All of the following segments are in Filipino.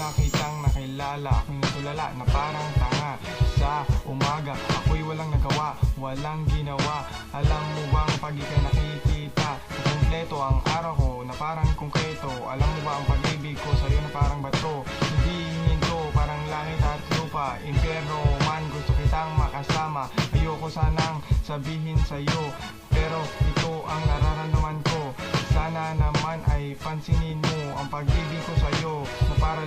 pa kitang nakilala. Ako'y natulala na parang tanga. Sa umaga ako'y walang nagawa Walang ginawa. Alam mo bang pag ika'y nakikita Kompleto ang araw ko na parang konkreto. Alam mo ba ang pag-ibig ko sa'yo na parang bato Hindi hinto parang langit at lupa. Impyerno man gusto kitang makasama. Ayoko sanang sabihin sa'yo Pero ito ang nararamdaman ko. Sana naman ay pansinin mo Ang pag-ibig ko sa'yo Na para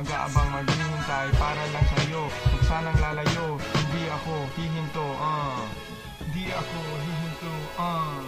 Mag-aabang maghihintay Para lang sa'yo Huwag sanang lalayo Hindi ako hihinto uh. Hindi ako hihinto uh.